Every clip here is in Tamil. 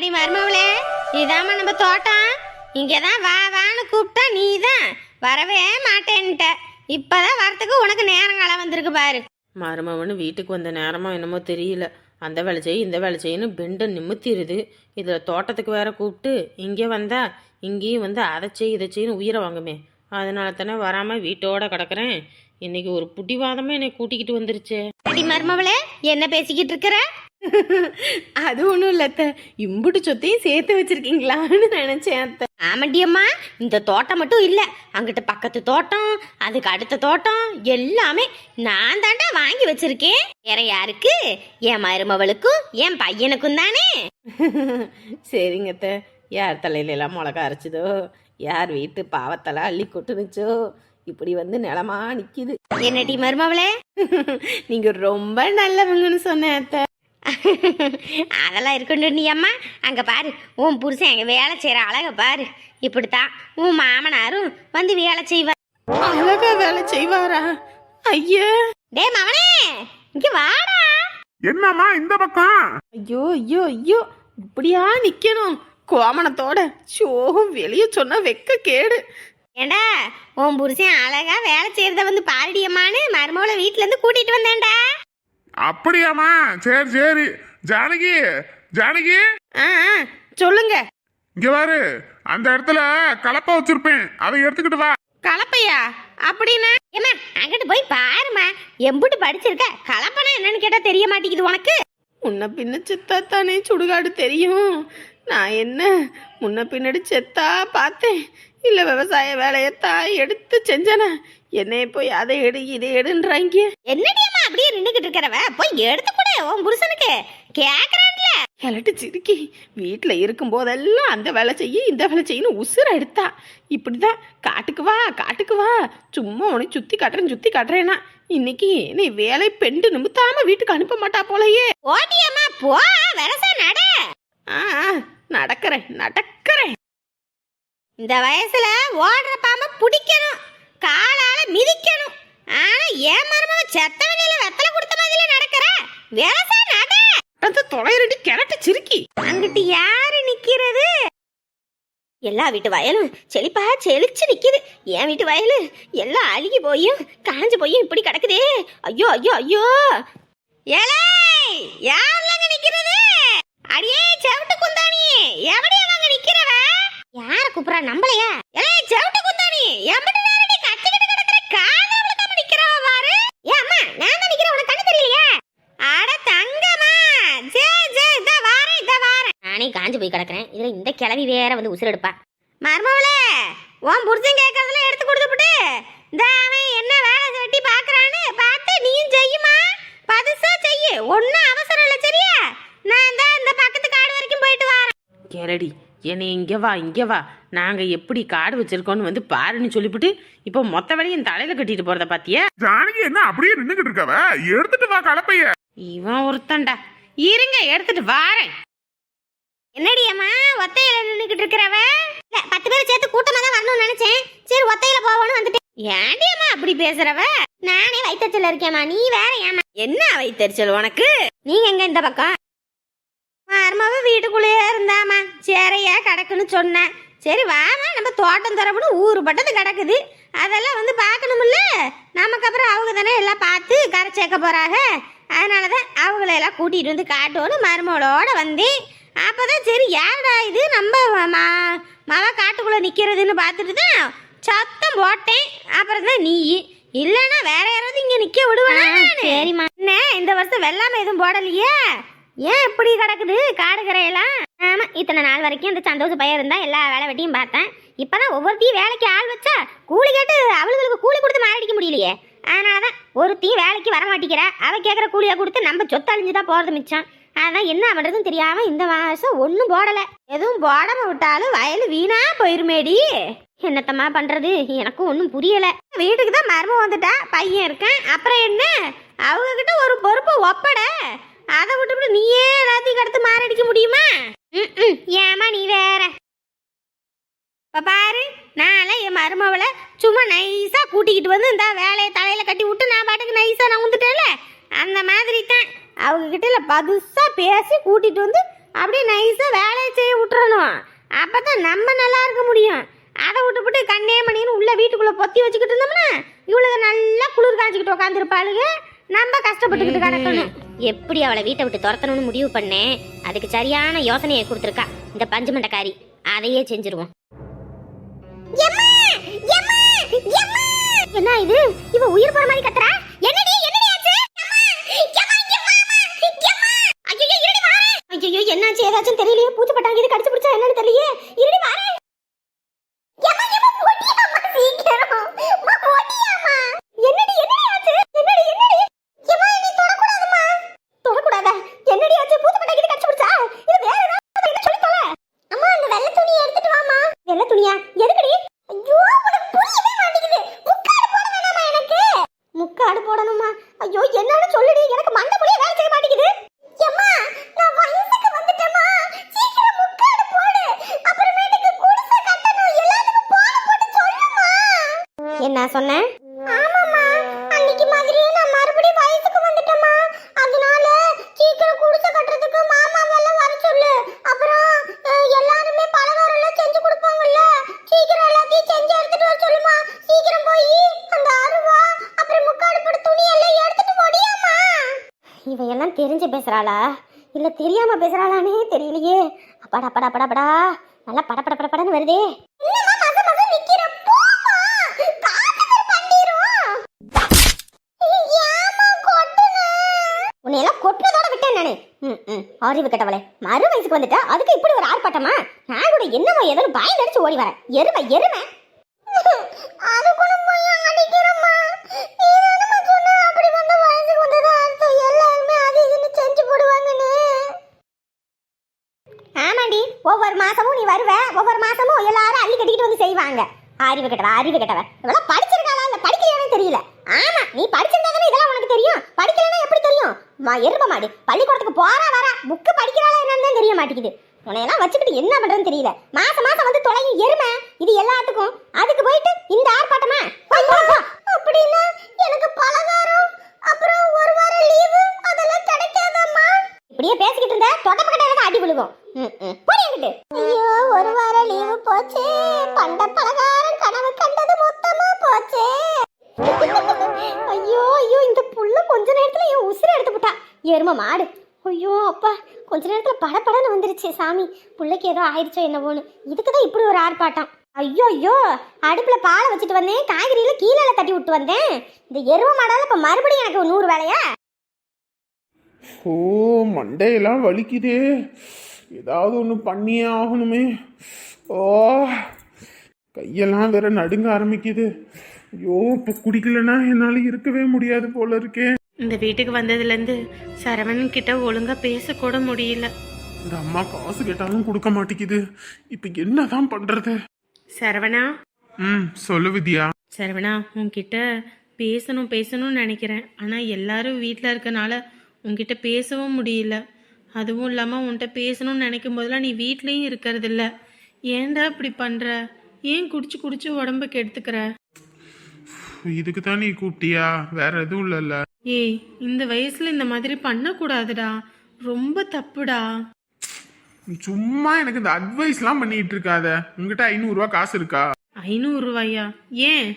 எம்மாடி மருமவளே இதாம்மா நம்ம தோட்டம். இங்கே தான் வா வான்னு கூப்பிட்டா நீ தான் வரவே மாட்டேன்ட்ட. இப்போதான் வரத்துக்கு உனக்கு நேரங்காலம் வந்திருக்கு பாரு. மருமவனு வீட்டுக்கு வந்த நேரமோ என்னமோ தெரியல. அந்த வேலை செய் இந்த வேலை செய்யன்னு பெண்டை நிமித்திடுது இதில் தோட்டத்துக்கு வேற கூப்பிட்டு இங்கே வந்தா இங்கேயும் வந்து அதை செய் இதை செய்யன்னு உயிரை வாங்குமே. அதனால தானே வராமல் வீட்டோட கிடக்குறேன். இன்னைக்கு ஒரு புடிவாதமே என்னை கூட்டிக்கிட்டு வந்துருச்சே. அடி மருமவளே என்ன பேசிக்கிட்டு இருக்கிற? அது ஒன்றும் இல்லை அத்தை. இம்புட்டு சொத்தையும் சேர்த்து வச்சிருக்கீங்களான்னு நினச்சேன் அத்தை. ஆமாண்டியம்மா இந்த தோட்டம் மட்டும் இல்லை. அங்கிட்ட பக்கத்து தோட்டம் அதுக்கு அடுத்த தோட்டம் எல்லாமே நான் தாண்டா வாங்கி வச்சிருக்கேன். வேற யாருக்கு? என் மருமவளுக்கும் என் பையனுக்கும் தானே? சரிங்க அத்தை. யார் தலையில எல்லாம் மிளகா அரைச்சதோ? யார் வீட்டு பாவத்தெல்லாம் அள்ளி கொட்டுனுச்சோ? இப்படி வந்து நிலமா நிக்குது. என்னடி மருமவளே? நீங்க ரொம்ப நல்லவங்கன்னு சொன்னேன் அத்தை. அதெல்லாம் இருக்கட்டும் நீ அம்மா. அங்கே பாரு உன் புருஷன் எங்கள் வேலை செய்கிற அழகை பாரு. இப்படித்தான் உன் மாமனாரும் வந்து வேலை செய்வார் அழகா வேலை செய்வாரா? ஐயா. டே மவனே இங்கே வாடா. என்னம்மா இந்த பக்கம்? ஐயோ ஐயோ ஐயோ. இப்படியா நிக்கணும்? கோமணத்தோட ஷோ வெளியே சொன்னா வெக்க கேடு. ஏண்டா உன் புருஷன் அழகா வேலை செய்யறத வந்து பாருடியம்மான்னு மருமகளை வீட்ல இருந்து கூட்டிட்டு வந்தேன்டா. அப்படியாம்மா? சரி சரி. ஜானகி ஜானகி. ஆ ஆ, சொல்லுங்க. இங்க பாரு. அந்த இடத்துல கலப்பை வச்சிருப்பேன். அதை எடுத்துக்கிட்டு வா. கலப்பையா? அப்படின்னா ஏம்மா அங்கிட்டு போய் பாரும்மா. எம்புட்டு படிச்சிருக்க கலப்பனா என்னன்னு கேட்டா தெரிய மாட்டேங்குது உனக்கு. முன்ன பின்ன செத்தா தானே சுடுகாடு தெரியும். நான் என்ன முன்ன பின்னாடி செத்தா பார்த்தேன். இல்லை விவசாய வேலையத்தான் எடுத்து செஞ்சேனே. என்னைய போய் அதை எடு இதை எடுன்றாங்க என்னடியம்மா அப்படியே நின்னுக்கிட்டு இருக்கிறவ? போய் எடுத்து கொடு உன் புருஷனுக்கு. கேக்குறான்ல. கிளட்டு சிரிக்கி. வீட்டில் இருக்கும் போதெல்லாம் அந்த வேலை செய்ய இந்த வேலை செய்யணும் உசுர எடுத்தா. இப்படிதான் காட்டுக்கு வா காட்டுக்கு வா. சும்மா உனக்கு சுத்தி காட்டுறேன் சுத்தி காட்டுறேன்னா. இன்னைக்கு நீ வேலை பெண்டு நிமித்தாம வீட்டுக்கு அனுப்ப மாட்டா போலயே. ஓடியம்மா போ வரசா நட. ஆ, நடக்கிறேன் நடக்கிறேன். இந்த வயசுல ஓடுற பாம்பை பிடிக்கணும். காலால மிதிக்கணும். ஆனா ஏன் மருமக செத்த வெளியில வெத்தலை கொடுத்த மாதிரில நடக்கிற? வரசா நட. அந்த தொலைறடி கிளட்டு சிரிக்கி அங்கிட்டு யாரு நிக்கிறது? எல்லா வீட்டு வயலும் செழிப்பா செழிச்சு நிக்குது. என் வீட்டு வயலு எல்லாம் அழுகி போயும் காஞ்சு போயும் இப்படி கிடக்குதே. ஐயோ ஐயோ ஐயோ. ஏலே யாருலங்க நிக்கிறது? அடியே செவிட்டு குந்தாணி. எவடியா வாங்க கூப்பிடுறா நம்மளையா ஏலே செவிட்டு குந்தாணி எம்பட்டு நேரடி கத்திக்கிட்டு கிடக்குற காதல நம்ம நிக்கிறவ பாரு. ஏ அம்மா நான் தான் நிக்கிறேன் உனக்கு கண்ணு தெரியலையா? அட தங்கம்மா ஜே ஜே இத வாரேன் இத வாரேன். நானே காஞ்சு போய் கிடக்குறேன். இதுல இந்த கிளவி வேற வந்து உசுர் எடுப்பா. மர்மவளே உன் புருஷன் கேட்கறதுல எடுத்து கொடுத்துப்புட்டு இந்த அவன் என்ன வேலை வெட்டி பாக்குறான்னு பார்த்து நீயும் செய்யுமா? பதுசா செய்யு. ஒன்னும் அவசரம் இல்லை சரியா? நான் தான் இந்த பக்கத்து காடு வரைக்கும் போயிட்டு வரேன். கேரடி என்னை இங்கே வா இங்கே வா. நாங்கள் எப்படி காடு வச்சிருக்கோன்னு வந்து பாருன்னு சொல்லிவிட்டு இப்போ மொத்த வேலையும் தலையில் கட்டிட்டு போகிறத பார்த்தியா ஜானகி என்ன அப்படியே நின்னுகிட்டு இருக்கவ? எடுத்துட்டு வா கலப்பைய. இவன் ஒருத்தன்டா. இருங்க எடுத்துட்டு வாரேன். என்னடி அம்மா ஒத்தையில நின்னுக்கிட்டு இருக்கிறவ? இல்ல பத்து பேர் சேர்த்து கூட்டமா தான் வரணும்னு நினைச்சேன். சரி ஒத்தையில போவோம்னு வந்துட்டேன். ஏன்டி அம்மா அப்படி பேசுறவ? நானே வயிற்றுல இருக்கேம்மா. நீ வேற ஏமா என்ன வைத்தறிச்சல் உனக்கு? நீங்க எங்க இந்த பக்கம்? மருமவ வீட்டுக்குள்ளேயே இருந்தாமா சரியா கிடக்குன்னு சொன்னேன். சரி வாமா நம்ம தோட்டம் தரப்புன்னு ஊரு பட்டது கிடக்குது. அதெல்லாம் வந்து பார்க்கணும்ல நமக்கு அப்புறம் அவங்க தானே எல்லாம் பார்த்து கரை சேர்க்க போறாங்க. அதனால தான் அவங்கள எல்லாம் கூட்டிகிட்டு வந்து காட்டோன்னு மருமகளோட வந்தேன். அப்போதான் சரி யாருடா இது? நம்ம ம- மவ காட்டுக்குள்ளே நிற்கிறதுன்னு பார்த்துட்டு தான் சத்தம் போட்டேன். அப்புறம் தான் நீ இல்லைன்னா வேற யாராவது இங்கே நிற்க விடுவேனா சரிம்மா. என்ன இந்த வருஷம் வெள்ளாமை எதுவும் போடலையே? ஏன் இப்படி கிடக்குது? காடு கரையெல்லாம் ஆமாம் இத்தனை நாள் வரைக்கும் இந்த சந்தோஷ பையன் இருந்தால் எல்லா வேலை வெட்டியும் பார்த்தேன். இப்போ தான் ஒவ்வொருத்தையும் வேலைக்கு ஆள் வச்சா கூலி கேட்டு அவளுங்களுக்கு கூலி கொடுத்து மாரடிக்க முடியலையே. அதனால தான் ஒருத்தையும் வேலைக்கு வர மாட்டேங்கிறா. அவள் கேட்குற கூலியை கொடுத்து நம்ம சொத்து அழிஞ்சுதான் போகிறது மிச்சம். அதான் என்ன பண்றதுன்னு தெரியாமல் இந்த மாதம் ஒன்றும் போடலை. எதுவும் போடாமல் விட்டாலும் வயல் வீணாக போயிருமேடி. என்னத்தம்மா பண்ணுறது எனக்கும் ஒன்றும் புரியலை. வீட்டுக்கு தான் மருமம் வந்துட்டா பையன் இருக்கேன். அப்புறம் என்ன? அவங்கக்கிட்ட ஒரு பொறுப்பை ஒப்பட. அதை விட்டுவிட்டு நீயே எல்லாத்தையும் கடத்து மாரடிக்க முடியுமா? ம்ம். ஏம்மா நீ வேற. இப்ப பாரு நான்லாம் என் மருமவளை சும்மா நைஸா கூட்டிக்கிட்டு வந்து இந்த வேலையை தலையில கட்டி விட்டு நான் பாட்டுக்கு நைஸா நான் வந்துட்டேன்ல அந்த மாதிரி தான் அவங்க கிட்ட பதுசா பேசி கூட்டிட்டு வந்து அப்படியே நைஸா வேலையை பண்ணுவோம் அப்பதான் நம்ம நல்லா இருக்க முடியும். அதை விட்டுப்புட்டு கண்ணே மணின்னு உள்ள வீட்டுக்குள்ள பொத்தி வச்சுக்கிட்டு இருந்தோம்னா இவ்வளவு நல்லா குளிர் காய்ச்சிக்கிட்டு உட்காந்துருப்பாளுங்க நம்ம கஷ்டப்பட்டுக்கிட்டு கிடக்கணும். எப்படி அவளை வீட்டை விட்டு துரத்தணும்னு முடிவு பண்ணேன் அதுக்கு சரியான யோசனையை கொடுத்துருக்கா. இந்த பஞ்சு மண்டக்காரி அதையே செஞ்சிருவோம். என்ன இது? இவ உயிர் போற மாதிரி கத்துறா? என்னடி? என்னடி ஆச்சு? ஐயோ என்னாச்சு? ஏதாச்சும் தெரியலையே? பூச்சி பட்டாங்க இது கடிச்சு பிடிச்சா என்னன்னு தெரியலையே? இருடி வாரேன் தெரிஞ்சு பேசுறாளா? இல்ல தெரியாம பேசுறாளானே தெரியலையே. அப்பாடா அப்பாடா அப்பாடா அப்பாடா. நல்லா பட பட பட படன்னு வருதே. உன்னையெல்லாம் கொட்டுறதோட விட்டேன் நானு. ம் ம். அறிவு கெட்டவளே. மறு வயசுக்கு வந்துட்டா அதுக்கு இப்படி ஒரு ஆர்ப்பாட்டமா? நான் கூட என்னமோ ஏதோ பயந்து அடிச்சு ஓடி வரேன். எருமை எருமை. அது கூட போய் அடிக்கிறம்மா. மாசமும் நீ வருவ ஒவ்வொரு மாசமும் எல்லாரும் அள்ளி கட்டிக்கிட்டு வந்து செய்வாங்க. அறிவு கெட்டவ அறிவு கெட்டவ. இவெல்லாம் படிச்சிருக்காளா இல்ல படிக்கலையானே தெரியல. ஆமா நீ படிச்சிருந்தா இதெல்லாம் உனக்கு தெரியும். படிக்கலன்னா எப்படி தெரியும்? மா எரும மாடு. பள்ளிக்கூடத்துக்கு போறா வரா. புக்கு படிக்கிறாளா என்னன்னு தெரிய மாட்டேங்குது. உன்னையெல்லாம் வச்சுக்கிட்டு என்ன பண்றதுன்னு தெரியல. மாசம் மாசம் வந்து தொலையும் எருமை. இது எல்லாத்துக்கும். அதுக்கு போயிட்டு இந்த ஆர்ப்பாட்டமா? அப்படின்னா எனக்கு பலகாரம் அப்புறம் ஒரு வாரம் லீவு அதெல்லாம் கிடைக்காது. இப்படியே பேசிக்கிட்டு இருந்தா தொடப்ப கட்டாத அடி விழுகும். அங்கிட்டு ஐயோ ஒரு வாரம் லீவு போச்சே. பண்ட பலகாரம் கனவு கண்டது மொத்தமா போச்சே. ஐயோ ஐயோ இந்த புள்ள கொஞ்ச நேரத்துல என் உசுரை எடுத்து விட்டா எரும மாடு. ஐயோ அப்பா கொஞ்ச நேரத்துல படபடன்னு வந்துருச்சு சாமி. புள்ளைக்கு ஏதோ ஆயிடுச்சோ என்னவோன்னு. இதுக்கு தான் இப்படி ஒரு ஆர்ப்பாட்டம். ஐயோ ஐயோ அடுப்புல பாலை வச்சுட்டு வந்தேன். காய்கறியில கீழே தட்டி விட்டு வந்தேன். இந்த எரும மாடால இப்ப மறுபடியும் எனக்கு நூறு வேலையா? ஓ மண்டையெல்லாம் வலிக்குதே. ஏதாவது ஒன்று பண்ணியே ஆகணுமே. ஓ கையெல்லாம் வேற நடுங்க ஆரம்பிக்குது. ஐயோ இப்போ குடிக்கலன்னா என்னால் இருக்கவே முடியாது போல இருக்கே. இந்த வீட்டுக்கு வந்ததுலேருந்து சரவணன் கிட்ட ஒழுங்கா பேசக்கூட முடியல. இந்த அம்மா காசு கேட்டாலும் கொடுக்க மாட்டேங்குது. இப்போ என்னதான் பண்றது? சரவணா? ம் சொல்லு வித்யா. சரவணா உன்கிட்ட பேசணும் பேசணும்னு நினைக்கிறேன். ஆனால் எல்லாரும் வீட்டில் இருக்கனால உன்கிட்ட பேசவும் முடியல. அதுவும் இல்லாமல் உன்கிட்ட பேசணும்னு நினைக்கும் போதெல்லாம் நீ வீட்லேயும் இருக்கிறதில்ல. ஏன்டா இப்படி பண்ணுற ஏன் குடிச்சு குடிச்சு உடம்பு கெடுத்துக்கிற? இதுக்கு தான் நீ கூப்பிட்டியா? வேற எதுவும் இல்லைல்ல. ஏய் இந்த வயசில் இந்த மாதிரி பண்ணக்கூடாதுடா. ரொம்ப தப்புடா. சும்மா எனக்கு இந்த அட்வைஸ்லாம் பண்ணிட்டு இருக்காத. உங்ககிட்ட ஐநூறுரூவா காசு இருக்கா? ஐநூறு ரூபாயா? ஏன்?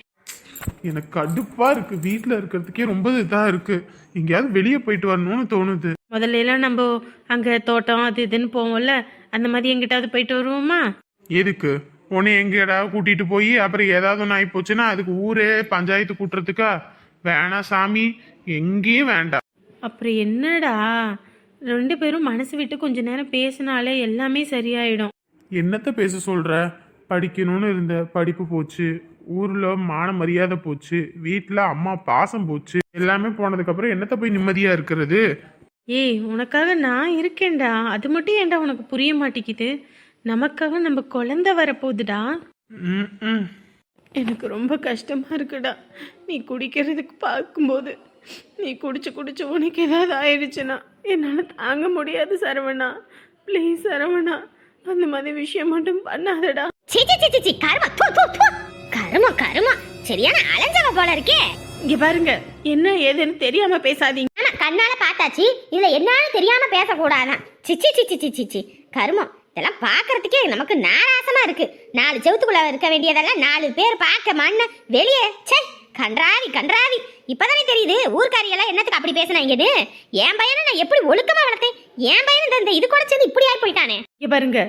எனக்கு கடுப்பா இருக்கு. வீட்டில் இருக்கிறதுக்கே ரொம்ப இதாக இருக்கு. எங்கேயாவது வெளியே போயிட்டு வரணும்னு தோணுது. முதல்ல எல்லாம் நம்ம அங்கே தோட்டம் அது இதுன்னு போவோம்ல. அந்த மாதிரி எங்கிட்டாவது போயிட்டு வருவோமா? எதுக்கு? உன்னை எங்கேடா கூட்டிட்டு போய் அப்புறம் ஏதாவது ஒன்று ஆகி போச்சுன்னா அதுக்கு ஊரே பஞ்சாயத்து கூட்டுறதுக்கா? வேணாம் சாமி எங்கேயும் வேண்டாம் அப்புறம் என்னடா? ரெண்டு பேரும் மனசு விட்டு கொஞ்ச நேரம் பேசினாலே எல்லாமே சரியாயிடும். என்னத்த பேச சொல்ற? படிக்கணும்னு இருந்த படிப்பு போச்சு. ஊர்ல மான மரியாதை போச்சு வீட்டில் அம்மா பாசம் போச்சு எல்லாமே போனதுக்கப்புறம் என்னத்த போய் நிம்மதியா இருக்கிறது? ஏய் உனக்காக நான் இருக்கேன்டா. அது மட்டும் ஏன்டா உனக்கு புரிய மாட்டேங்குது? நமக்காக நம்ம குழந்தை வரப்போகுதுடா. ம், ம். எனக்கு ரொம்ப கஷ்டமா இருக்குடா. நீ குடிக்கிறதுக்கு பார்க்கும்போது நீ குடிச்சு குடிச்சு உனக்கு ஏதாவது ஆயிடுச்சுன்னா என்னால் தாங்க முடியாது சரவணா. ப்ளீஸ் சரவணா அந்த மாதிரி விஷயம் மட்டும் பண்ணாதடா. சீ சீ சீ, சீ சீ கரும தூ தூ தூ. கரும கரும சரியான அலைஞ்சவ போல இருக்கே. இங்க பாருங்க என்ன ஏதுன்னு தெரியாம பேசாதீங்க. ஆமா கண்ணால பார்த்தாச்சு இதுல என்னன்னு தெரியாம பேசக்கூடாதான். சிச்சி சிச்சி சிச்சி சி கருமம் இதெல்லாம் பார்க்கறதுக்கே நமக்கு நாராசமா இருக்கு. நாலு செவுத்துக்குள்ள இருக்க வேண்டியதெல்லாம் நாலு பேர் பார்க்க மண்ண வெளியே ச்சே கன்றாவி கன்றாவி. இப்பதானே தெரியுது ஊர்க்காரியெல்லாம் என்னத்துக்கு அப்படி பேசினாங்கன்னு என் பையனை நான் எப்படி ஒழுக்கமா வளர்த்தேன்? என் பையன் இந்த- இந்த இது கூட சேர்ந்து இப்படி ஆகி போயிட்டானே. இங்க பாருங்க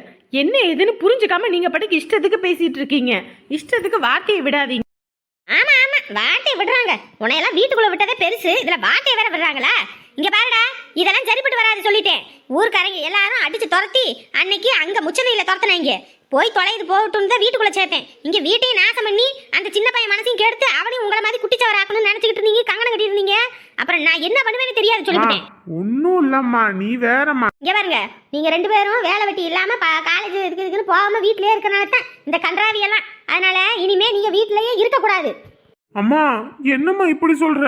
என்ன ஏதுன்னு புரிஞ்சுக்காம நீங்க பாட்டுக்கு இஷ்டத்துக்கு பேசிட்டு இருக்கீங்க. இஷ்டத்துக்கு வார்த்தையை விடாதீங்க. ஆமா ஆமா. வார்த்தையை விடுறாங்க. உன்னையெல்லாம் வீட்டுக்குள்ள விட்டதே பெருசு. இதுல வார்த்தையை வேற விடுறாங்களா? இங்க பாருடா இதெல்லாம் சரிப்பட்டு வராது சொல்லிட்டேன். ஊர்க்காரங்க எல்லாரும் அடிச்சு துரத்தி அன்னைக்கு அங்க முச்சனையில துரத்துனாங்க. போய் தொலைது போகட்டும் தான் வீட்டுக்குள்ள சேர்த்தேன். இங்க வீட்டையும் நாசம் பண்ணி அந்த சின்ன பையன் மனசையும் கெடுத்து அவனையும் உங்களை மாதிரி குட்டிச்சவர் ஆக்கணும்னு நினைச்சுக்கிட்டு இருந்தீங்க கங்கணம் கட்டி இருந்தீங்க? அப்புறம் நான் என்ன பண்ணுவேன்னு தெரியாது சொல்லிவிட்டேன். ஒன்றும் இல்லம்மா நீ வேறம்மா. இங்க பாருங்க நீங்க ரெண்டு பேரும் வேலை வெட்டி இல்லாம காலேஜ் இதுக்கு இதுக்குன்னு போகாம வீட்லயே இருக்கனால தான் இந்த கன்றாவி எல்லாம் அதனால இனிமே நீங்க வீட்லயே இருக்கக்கூடாது. அம்மா என்னம்மா இப்படி சொல்ற?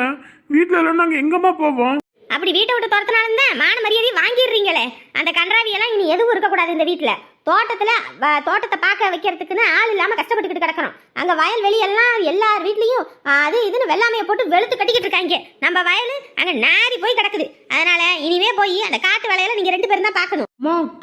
வீட்ல எல்லாம் நாங்க எங்கம்மா போவோம்? அப்படி வீட்டை விட்டு துரத்தினாலும் தான் மான மரியாதையை வாங்கிடுறீங்களே. அந்த கன்றாவி எல்லாம் இனி எதுவும் இருக்கக்கூடாது இந்த வீட்டுல தோட்டத்துல தோட்டத்தை பார்க்க வைக்கிறதுக்குன்னு ஆள் இல்லாம கஷ்டப்பட்டுக்கிட்டு கிடக்கணும். அங்க வயல் வெளி எல்லாம் எல்லார் வீட்லயும் அது இதுன்னு வெள்ளாமையை போட்டு வெளுத்து கட்டிக்கிட்டு இருக்காங்க. நம்ம வயல் அங்க நாரி போய் கிடக்குது. அதனால இனிமே போய் அந்த காட்டு வேலையில நீங்க ரெண்டு பேரும் தான் பார்க்கணும்.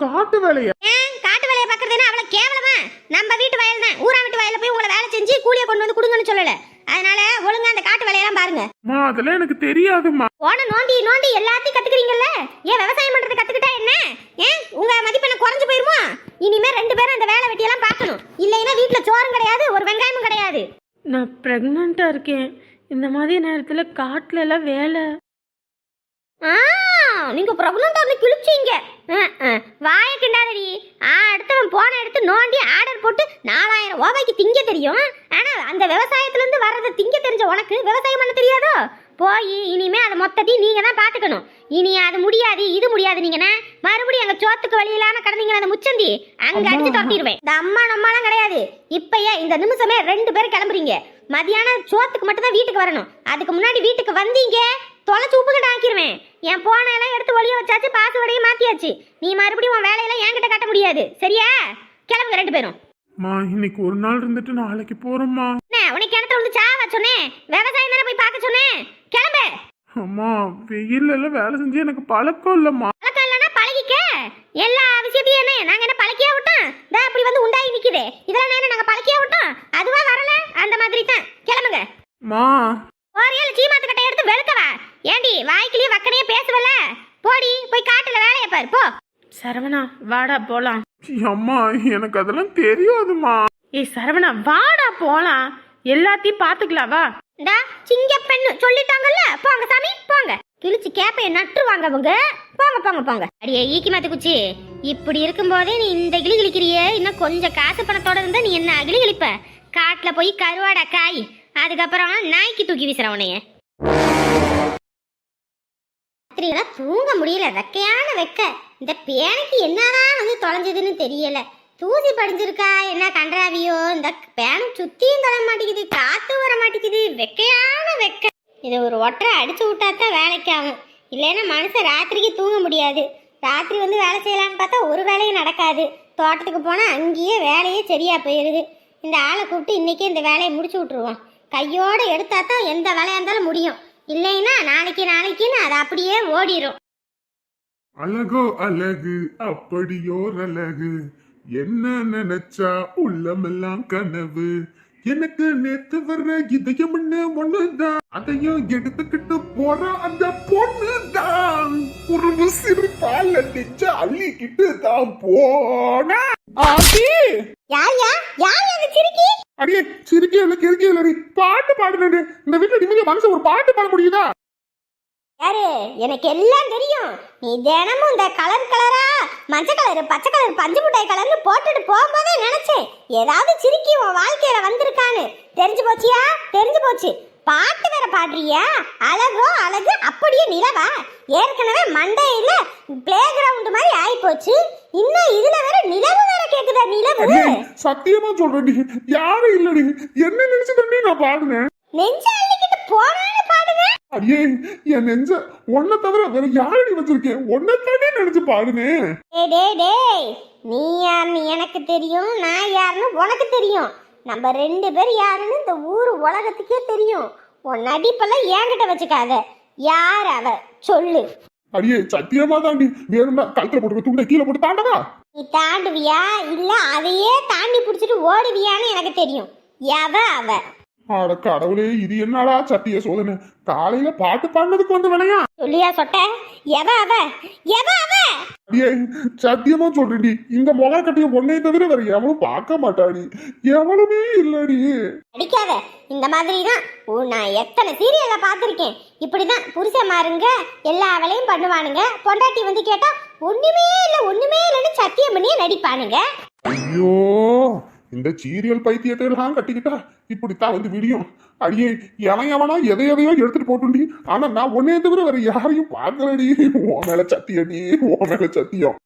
காட்டு வேலையா? ஏன்? காட்டு வேலையை பார்க்கறதுன்னா அவ்வளவு கேவலமா? நம்ம வீட்டு வயல் தான் ஊரா வீட்டு வயல்ல போய் உங்களை வேலை செஞ்சு கூலியை கொண்டு வந்து கொடுங்கன்னு சொல்லல. அதனால ஒழுங்கா அந்த காட்டு வேலையெல்லாம் பாருங்க. அம்மா அதெல்லாம் எனக்கு தெரியாதும்மா. போன நோண்டி நோண்டி எல்லாத்தையும் கத்துக்கிறீங்கல்ல? ஏன் விவசாயம் பண்றது கத்துக்கிட்டா என்ன? ஏன்? உங்க மதிப்பெண்ண குறைஞ்சு போயிருமா? இனிமே ரெண்டு பேரும் அந்த வேலை வெட்டியெல்லாம் பார்க்கணும். இல்லைன்னா வீட்டுல சோறும் கிடையாது ஒரு வெங்காயமும் கிடையாது. நான் ப்ரெக்னெண்ட்டாக இருக்கேன். இந்த மாதிரி நேரத்தில் காட்டுல எல்லாம் வேலை. ஆ நீங்க பிரபலம் வந்து கிழிச்சீங்க. வாய கிண்டாதடி. ஆ அடுத்தவன் போன எடுத்து நோண்டி ஆர்டர் போட்டு நாலாயிரம் ரூபாய்க்கு திங்க தெரியும். ஆனா அந்த விவசாயத்துல இருந்து வர்றதை திங்க தெரிஞ்ச உனக்கு விவசாயம் பண்ண தெரியாதோ? போய் இனிமே அதை மொத்தத்தையும் நீங்க தான் பாத்துக்கணும் இனி அது முடியாது இது முடியாது நீங்கண்ணா மறுபடியும் அங்க சோத்துக்கு வழி இல்லாம கடந்தீங்க அந்த முச்சந்தி? அங்க அடிச்சு தொட்டிடுவேன் இந்த அம்மா நம்மலாம் கிடையாது. இப்பயே இந்த நிமிஷமே ரெண்டு பேரும் கிளம்புறீங்க. மதியானம் சோத்துக்கு மட்டும் தான் வீட்டுக்கு வரணும். அதுக்கு முன்னாடி வீட்டுக்கு வந்தீங்க. தொலைச்சு உப்புக்கிட்ட ஆக்கிருவேன். என் போன எல்லாம் எடுத்து ஒளிய வச்சாச்சு பாஸ்வேர்டையும் மாத்தியாச்சு. நீ மறுபடியும் உன் வேலையெல்லாம் என்கிட்ட காட்ட முடியாது. சரியா? கிளம்புங்க ரெண்டு பேரும். அம்மா இன்னைக்கு ஒரு நாள் இருந்துட்டு நாளைக்கு போறோம்மா. என்ன உனக்கு கிணத்துல வந்து சாவ சொன்னேன்? விவசாயம் தானே போய் பார்க்க சொன்னேன்? கிளம்பு. அம்மா வெயில்ல எல்லாம் வேலை செஞ்சு எனக்கு பழக்கம் இல்லம்மா. பழக்கம் இல்லைன்னா பழகிக்க. எல்லா விஷயத்தையும் என்ன நாங்க என்ன பழக்கியா விட்டோம்? இதா அப்படி வந்து உண்டாகி நிக்குது. இதெல்லாம் என்ன நாங்க பழக்கியா விட்டோம்? அதுவா வரல? அந்த மாதிரி தான் கிளம்புங்க. அம்மா ஓரியால சீமாத்து கட்டை எடுத்து வெளுக்கவா? ஏண்டி வாய்க்கிலேயே வக்கனையே பேசுவல? போடி போய் காட்டுல வேலையை பாரு போ. சரவணா வாடா போலாம். அம்மா எனக்கு அதெல்லாம் தெரியாதுமா ஏய் சரவணா வாடா போலாம். எல்லாத்தையும் பார்த்துக்கலாம் வா. டா சிங்க பெண்ணு சொல்லிட்டாங்கல்ல? போங்க சாமி போங்க. கிழிச்சு கேப்பைய நட்டுருவாங்க அவங்க. போங்க போங்க போங்க. அடியே ஈக்கி மாத்து குச்சி. இப்படி இருக்கும்போதே நீ இந்த கிளி கிழிக்கிறியே இன்னும் கொஞ்சம் காசு பணத்தோட இருந்தா நீ என்ன கிளி கிழிப்ப காட்டுல போய் கருவாடா காய் அதுக்கப்புறம் நாய்க்கு தூக்கி வீசுற உன்னைய. ராத்திரியெல்லாம் தூங்க முடியல வெக்கையான வெக்க. இந்த பேனைக்கு என்னதான் வந்து தொலைஞ்சதுன்னு தெரியல. தூசி படிஞ்சிருக்கா என்ன கண்டராவியோ இந்த பேனை சுத்தியும் தொலை மாட்டேங்குது காத்து வர மாட்டேங்குது வெக்கையான வெக்க. இதை ஒரு ஒற்றை அடிச்சு விட்டா தான் வேலைக்கு ஆகும். இல்லைன்னா மனுஷன் ராத்திரிக்கு தூங்க முடியாது. ராத்திரி வந்து வேலை செய்யலாம்னு பார்த்தா ஒரு வேலையும் நடக்காது. தோட்டத்துக்கு போனால் அங்கேயே வேலையே சரியாக போயிடுது இந்த ஆளை கூப்பிட்டு இன்னைக்கே இந்த வேலையை முடிச்சு விட்ருவோம் கையோட எடுத்தா தான் எந்த வேலையாக இருந்தாலும் முடியும். இல்லைன்னா நாளைக்கு நாளைக்குன்னு அது அப்படியே ஓடிரும். அழகோ அழகு அப்படியோர் அழகு. என்ன நினைச்சா உள்ளமெல்லாம் கனவு. எனக்கு நேத்து வர்ற இதயம் ஒண்ணுதான். அதையும் எடுத்துக்கிட்டு போற அந்த பொண்ணுதான். ஒரு சிரிப்பால் நெஞ்ச அள்ளிக்கிட்டு தான் போனா. யார் யார் அந்த சிரிக்கி? அடியே சிரிக்கே இல்ல கிறுக்கே இல்லடி பாட்டு பாடுனே இந்த வீட்டுல நிம்மதியா மனுஷன் ஒரு பாட்டு பாட முடியுதா? யாரு? எனக்கு எல்லாம் தெரியும். நீ தினமும் இந்த கலர் கலரா மஞ்சள் கலர் பச்சை கலர் பஞ்சு முட்டாய் கலர்னு போட்டுட்டு போகும்போதே நினைச்சேன். ஏதாவது சிரிக்கி உன் வாழ்க்கையில வந்திருக்கான்னு. தெரிஞ்சு போச்சியா? தெரிஞ்சு போச்சு. பாட்டு வேற பாடுறியா? அழகோ அழகு அப்படியே நிலவா. ஏற்கனவே மண்டையில பிளே கிரவுண்ட் மாதிரி ஆயி போச்சு இன்னும் இதுல வேற நிலவு வேற கேக்குதா நிலவு. சத்தியமா சொல்றேன்டி யாரும் இல்லடி என்ன நினைச்சு தண்ணி நான் பாடுனேன்? நெஞ்ச அள்ளிக்கிட்டு போனாலும் பாடுங்க அடியே என் நெஞ்ச ஒன்ன தவிர வேற யாரடி வச்சிருக்கேன்? ஒன்ன தானே நினைச்சு பாடுனேன் டேய் டேய் டேய். நீ யாருன்னு எனக்கு தெரியும் நான் யாருன்னு உனக்கு தெரியும். நம்ம ரெண்டு பேர் யாருன்னு இந்த ஊர் உலகத்துக்கே தெரியும். உன் நடிப்பெல்லாம் என்கிட்ட வச்சுக்காத. யார் அவ? சொல்லு. அடியே சத்தியமா தாண்டி. வேணும்னா கழுத்துல போட்டு துண்டை கீழே போட்டு தாண்டவா? நீ தாண்டுவியா? இல்ல அதையே தாண்டி பிடிச்சிட்டு ஓடுவியான்னு எனக்கு தெரியும். எவ அவ? அட கடவுளே இது என்னடா சத்திய சோதனை? காலையில பாட்டு பாடினதுக்கு வந்து விளையா சொல்லியா சொட்ட? எவ அவ? எவ அவ? அடியே சத்தியமா சொல்றேன்டி. இந்த முக கட்டிய பொண்ணை தவிர வேற எவனும் பார்க்க மாட்டாடி. எவனுமே இல்லடி. அடிக்காத. இந்த மாதிரி தான் நான் எத்தனை சீரியல்ல பார்த்துருக்கேன். இப்படிதான் புருஷன்மாருங்க எல்லா வேலையும் பண்ணுவானுங்க. பொண்டாட்டி வந்து கேட்டா ஒண்ணுமே இல்ல ஒண்ணுமே இல்லைன்னு சத்தியம் பண்ணியே நடிப்பானுங்க. ஐயோ இந்த சீரியல் பைத்தியத்தை எல்லாம் கட்டிக்கிட்டா இப்படித்தான் வந்து விடியும். அடியே எவன் எவனா எதை எதையோ எடுத்துட்டு போட்டுண்டி. ஆனா நான் ஒன்னே தவிர வேற யாரையும் பார்க்கலடி. ஓ மேல சத்தியடி ஓ மேல சத்தியம்.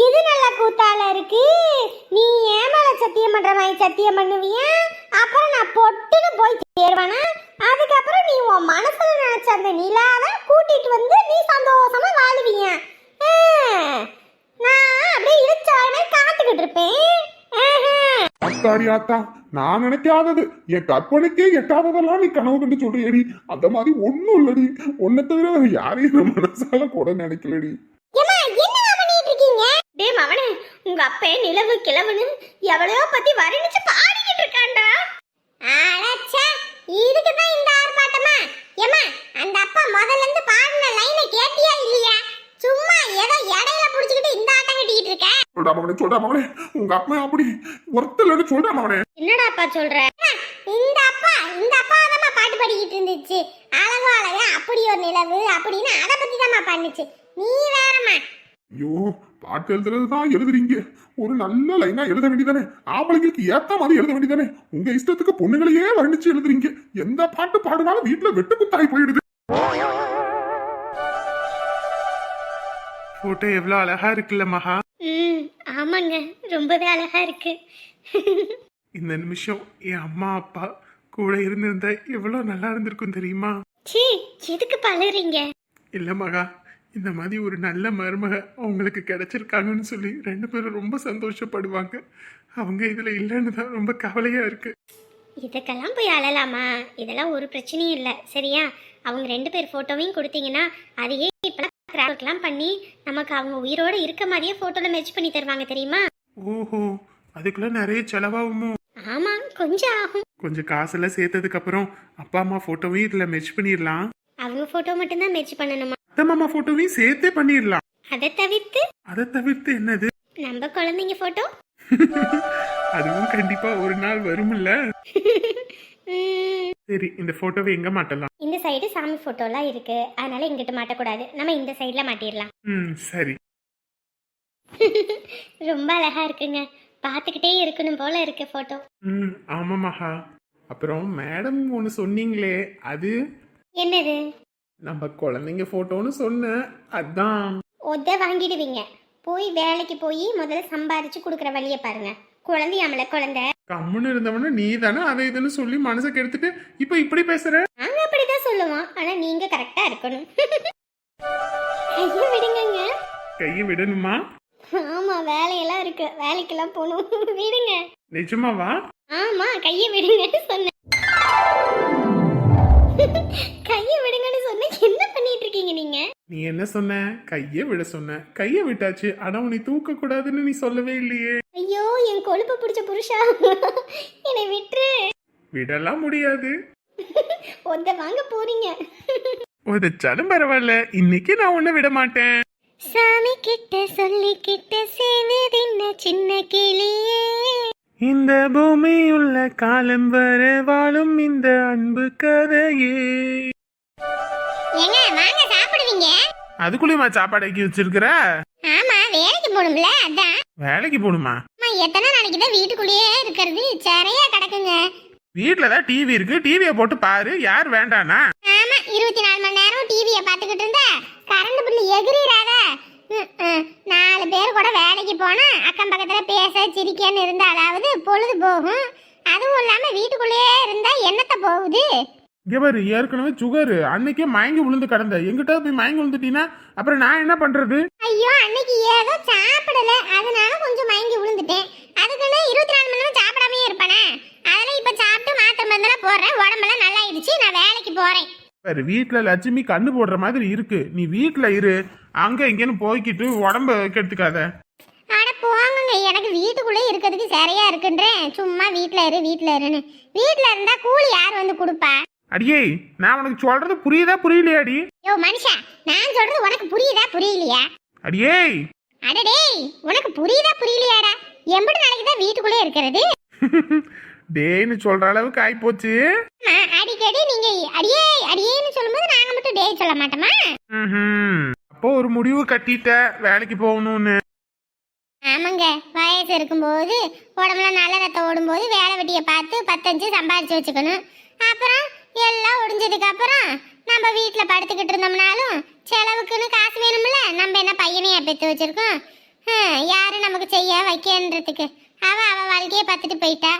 இது நல்ல கூத்தால இருக்கு. நீ ஏன் மேல சத்தியம் பண்ற மாதிரி சத்தியம் பண்ணுவியா? அப்புறம் நான் பொட்டுன்னு போய் சேருவானா? அதுக்கப்புறம் நீ உன் மனசுல நினைச்ச அந்த நிலாவை கூட்டிட்டு வந்து நீ சந்தோஷமா வாழுவிய ஆ, நான் அப்படியே இழுச்சாலே காத்துக்கிட்டு இருப்பேன் ஆஹா. அத்தாடி ஆத்தா நான் நினைக்காதது. என் கற்பனைக்கே எட்டாததெல்லாம் நீ கனவு கண்டு சொல்றியடி. அந்த மாதிரி ஒண்ணும் இல்லடி. உன்னை தவிர வேற யாரையும் நம்ம மனசால கூட நினைக்கலடி. டே மவனே, உங்க அப்பே நிலவு கிழவுன்னு எவ்வளையோ பத்தி வர்ணிச்சு பாடிக்கிட்டு இருக்கான்டா. அடச்சே, இதுக்குதான் இந்த ஆர்ப்பாட்டமா? ஏமா அந்த அப்பா முதல்ல இருந்து பாடின லைனை கேட்டியா இல்லையா? சும்மா ஏதோ இடையில புடிச்சுக்கிட்டு இந்த ஆட்டம் கட்டிக்கிட்டு இருக்க. சொல்டா மகனே சொல்டா மகனே. உங்க அப்பா அப்படி ஒருத்தர் சொல்டா மகனே. என்னடா அப்பா சொல்ற? இந்த அப்பா இந்த அப்பா தான் பாட்டு பாடிக்கிட்டு இருந்துச்சு. அழகோ அழகா அப்படி ஒரு நிலவு அப்படின்னு அதை பத்தி தான் பண்ணுச்சு. நீ வேறம்மா. ஐயோ பாட்டு எழுதுறது தான் எழுதுறீங்க. ஒரு நல்ல லைனா எழுத வேண்டியதானே? ஆம்பளைங்களுக்கு ஏத்த மாதிரி எழுத வேண்டியதானே? உங்க இஷ்டத்துக்கு பொண்ணுங்களையே வர்ணிச்சு எழுதுறீங்க. எந்த பாட்டு பாடுனாலும் வீட்டுல வெட்டு குத்தாய் போயிடுது. போட்டோ எவ்வளோ அழகா இருக்குல்ல மகா? ம் ஆமாங்க. ரொம்பவே அழகா இருக்கு. இந்த நிமிஷம் என் அம்மா அப்பா கூட இருந்திருந்தா எவ்வளோ நல்லா இருந்திருக்கும் தெரியுமா? சீ எதுக்கு பழறீங்க இல்லை மகா இந்த மாதிரி ஒரு நல்ல மருமக அவங்களுக்கு கிடைச்சிருக்காங்கன்னு சொல்லி ரெண்டு பேரும் ரொம்ப சந்தோஷப்படுவாங்க. அவங்க இதில் இல்லைன்னு தான் ரொம்ப கவலையாக இருக்கு. இதுக்கெல்லாம் போய் அழலாமா? இதெல்லாம் ஒரு பிரச்சனையும் இல்லை. சரியா? அவங்க ரெண்டு பேர் ஃபோட்டோவையும் கொடுத்தீங்கன்னா அதையே இப்போலாம் கிராஃப்ட்லாம் பண்ணி நமக்கு அவங்க உயிரோடு இருக்க மாதிரியே ஃபோட்டோவில் மெச் பண்ணி தருவாங்க தெரியுமா? ஓஹோ அதுக்குள்ள நிறைய செலவாகுமோ? ஆமாம் கொஞ்சம் ஆகும். கொஞ்சம் காசெல்லாம் சேர்த்ததுக்கு அப்புறம் அப்பா அம்மா ஃபோட்டோவையும் இதில் மெச் பண்ணிடலாம். அவங்க ஃபோட்டோ மட்டும்தான் மெச் பண்ணணுமா? அத்தை மாமா ஃபோட்டோவையும் சேர்த்தே பண்ணிடலாம். அதை தவிர்த்து? அதை தவிர்த்து என்னது? நம்ம குழந்தைங்க ஃபோட்டோ அதுவும் கண்டிப்பா ஒரு நாள் வரும்ல. சரி இந்த போட்டோவை எங்க மாட்டலாம்? இந்த சைடு சாமி ஃபோட்டோலாம் இருக்கு. அதனால இங்கிட்டு மாட்டக்கூடாது. நம்ம இந்த சைடில் மாட்டிடலாம். ம் சரி. ரொம்ப அழகா இருக்குங்க. பார்த்துக்கிட்டே இருக்கணும் போல இருக்கு ஃபோட்டோ ம் ஆமா மகா. அப்புறம் மேடம் ஒன்று சொன்னீங்களே அது? என்னது? நம்ம குழந்தைங்க போட்டோன்னு சொன்னேன் அதான். ஒத வாங்கிடுவீங்க. போய் வேலைக்கு போய் முதல்ல சம்பாரிச்சு கொடுக்குற வழியை பாருங்க. குழந்தையாமல குழந்தை. கம்முன்னு இருந்தவன நீ தானே அதை இதுன்னு சொல்லி மனசை கெடுத்துட்டு இப்போ இப்படி பேசுற? நாங்க அப்படிதான் சொல்லுவோம். ஆனா நீங்க கரெக்டா இருக்கணும். ஐயோ விடுங்கங்க. கையை விடணுமா? ஆமா வேலையெல்லாம் இருக்கு. வேலைக்கெல்லாம் போகணும். விடுங்க. நிஜமாவா? ஆமா கையை விடுங்கன்னு சொன்னேன். கையை விடுங்கன்னு சொன்னேன். என்ன பண்ணிட்டு இருக்கீங்க நீங்க? நீ என்ன சொன்ன? கையை விட சொன்ன. கையை விட்டாச்சு. ஆனா உன்னை தூக்க கூடாதுன்னு நீ சொல்லவே இல்லையே. ஐயோ என் கொழுப்பு பிடிச்ச புருஷா. என்னை விட்டுரு. விடலாம் முடியாது. ஒத்த வாங்க போறீங்க. உதச்சாலும் பரவாயில்ல. இன்னைக்கு நான் உன்னை விட மாட்டேன். சாமி கிட்ட சொல்லிக்கிட்ட சேனதின்ன சின்ன கிளியே. இந்த பூமி உள்ள காலம் வர வாழும் இந்த அன்பு கதையே. ஏங்க வாங்க சாப்பிடுவீங்க? அதுக்குள்ளேயுமா சாப்பாடு ஆக்கி வச்சிருக்கிற? ஆமா வேலைக்கு போகணும்ல அதான். வேலைக்கு போகணுமா? அம்மா எத்தனை நாளைக்கு தான் வீட்டுக்குள்ளேயே இருக்கிறது சரியா கிடக்குங்க. வீட்ல தான் டிவி இருக்கு டிவியை போட்டு பாரு யார் வேண்டானா? ஆமா இருபத்தி நாலு மணி நேரம் டிவியை பார்த்துக்கிட்டு இருந்தா கரண்ட் பில்லு எகிரிடாத. நாலு பேர் கூட வேலைக்கு போனா அக்கம் பக்கத்துல பேச சிரிக்கன்னு இருந்தாலாவது பொழுது போகும் அதுவும் இல்லாம வீட்டுக்குள்ளேயே இருந்தா என்னத்த போகுது? பாரு ஏற்கனவே சுகர் அன்னைக்கே மயங்கி விழுந்து கிடந்த. எங்கிட்ட போய் மயங்கி விழுந்துட்டீங்கன்னா அப்புறம் நான் என்ன பண்றது? ஐயோ அன்னைக்கு ஏதோ சாப்பிடல. அதனால கொஞ்சம் மயங்கி விழுந்துட்டேன். அதுக்குன்னு இருபத்தி நாலு மணி நேரம் சாப்பிடாமயே இருப்பானே? அதெல்லாம் இப்ப சாப்பிட்டு மாத்திரை மருந்தெல்லாம் போடுறேன். உடம்பெல்லாம் நல்லா ஆயிடுச்சு நான் வேலைக்கு போறேன். பாரு வீட்ல லட்சுமி கண்ணு போடுற மாதிரி இருக்கு. நீ வீட்ல இரு. அங்க இங்கன்னு போய்க்கிட்டு உடம்ப கெடுத்துக்காத. இருக்கிறதுக்கு சரியா இருக்குன்றேன். சும்மா வீட்ல இரு வீட்ல இருன்னு. வீட்ல இருந்தா கூலி யார் வந்து கொடுப்பா? அடியே நான் உனக்கு சொல்றது புரியுதா புரியலையாடி யோ மனுஷா நான் சொல்றது உனக்கு புரியுதா புரியலையா? அடியே! அடடேய் உனக்கு புரியுதா புரியலையாடா? எம்பிட்டு நாளைக்கு தான் வீட்டுக்குள்ளே இருக்கிறது. டேன்னு சொல்ற அளவுக்கு ஆயிப்போச்சு. ஆமா, அடிக்கடி நீங்க அடியே அடியேன்னு சொல்லும்போது நாங்க மட்டும் டேய் சொல்ல மாட்டோமா. அப்போ ஒரு முடிவு கட்டிட்ட வேலைக்கு போகணும்னு. ஆமாங்க வயசு இருக்கும்போது உடம்புல நல்ல ரத்தம் ஓடும்போது வேலை வெட்டியை பார்த்து பத்தஞ்சு சம்பாதிச்சு வச்சுக்கணும். அப்புறம் எல்லாம் ஒடிஞ்சதுக்கு அப்புறம் நம்ம வீட்டில் படுத்துக்கிட்டு இருந்தோம்னாலும் செலவுக்குன்னு காசு வேணும்ல நம்ம என்ன பையனையா பெற்று வச்சிருக்கோம்? ஹம், யாரு நமக்கு செய்ய வைக்கன்றதுக்கு? அவ அவ வாழ்க்கையை பார்த்துட்டு போயிட்டா.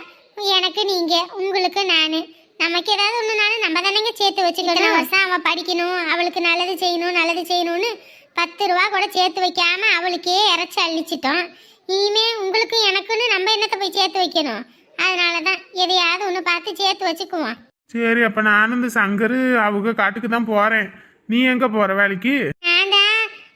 எனக்கு நீங்க உங்களுக்கு நானு. நமக்கு ஏதாவது ஒண்ணுனாலும் நம்ம தானேங்க சேர்த்து வச்சுக்கணும் வருஷம் அவன் படிக்கணும் அவளுக்கு நல்லது செய்யணும் நல்லது செய்யணும்னு பத்து ரூபா கூட சேர்த்து வைக்காம அவளுக்கே இறைச்சி அள்ளிச்சிட்டோம். இனிமே உங்களுக்கு எனக்குன்னு நம்ம என்னத்தை போய் சேர்த்து வைக்கணும்? அதனால தான் எதையாவது ஒன்று பார்த்து சேர்த்து வச்சுக்குவோம். சரி அப்ப நானும் இந்த சங்கரு அவங்க காட்டுக்கு தான் போறேன். நீ எங்க போற வேலைக்கு? ஆண்டா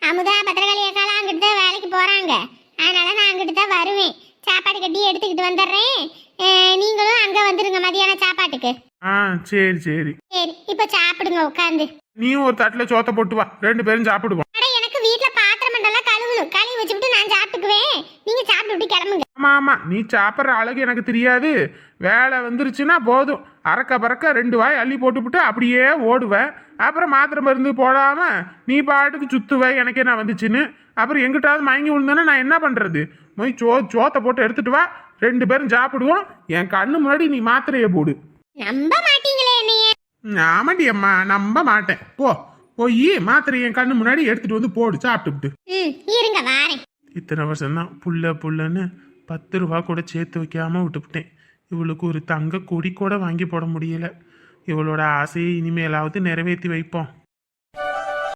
அமுதா பத்திரகாளி அக்காலாம் அங்கிட்டு தான் வேலைக்கு போகிறாங்க அதனால நான் அங்கிட்டு தான் வருவேன். சாப்பாடு கட்டி எடுத்துக்கிட்டு வந்துடுறேன். அஹ் நீங்களும் அங்கே வந்துருங்க மதியான சாப்பாட்டுக்கு. ஆ சரி சரி. சரி இப்போ சாப்பிடுங்க உட்காந்து நீயும் ஒரு தட்டுல சோத்த போட்டு வா. ரெண்டு பேரும் சாப்பிடுவோம். அட எனக்கு வீட்டில் பாத்திரம் மண்டெல்லாம் கழுவணும். கழுவி வச்சுட்டு நான் சாப்பிட்டுக்குவேன். நீங்கள் சாப்பிட்டு கிளம்புங்க. ஆமா ஆமா நீ சாப்பிட்ற அழகு எனக்கு தெரியாது. வேலை வந்துருச்சுன்னா போதும். அறக்க பறக்க ரெண்டு வாய் அள்ளி போட்டுவிட்டு அப்படியே ஓடுவேன். அப்புறம் மாத்திரை மருந்து போடாம நீ பாட்டுக்கு சுத்துவ எனக்கு என்ன வந்துச்சுன்னு. அப்புறம் எங்கிட்டாவது மயங்கி விழுந்தேன்னா நான் என்ன பண்றது? போய் சோ சோத்தை போட்டு எடுத்துட்டு வா. ரெண்டு பேரும் சாப்பிடுவோம். என் கண்ணு முன்னாடி நீ மாத்திரையை போடு. நம்ப மாட்டீங்களே என்னைய. ஆமாடி அம்மா நம்ப மாட்டேன். போ போய் மாத்திரை என் கண்ணு முன்னாடி எடுத்துட்டு வந்து போடு சாப்பிட்டுவிட்டு ம் இருங்க வாரேன். இத்தனை வருஷம்தான். புள்ள புள்ளன்னு பத்து ரூபா கூட சேர்த்து வைக்காமல் விட்டுவிட்டேன் இவளுக்கு ஒரு தங்க கொடி கூட வாங்கி போட முடியல. இவளோட ஆசையை இனிமேலாவது நிறைவேற்றி வைப்போம்.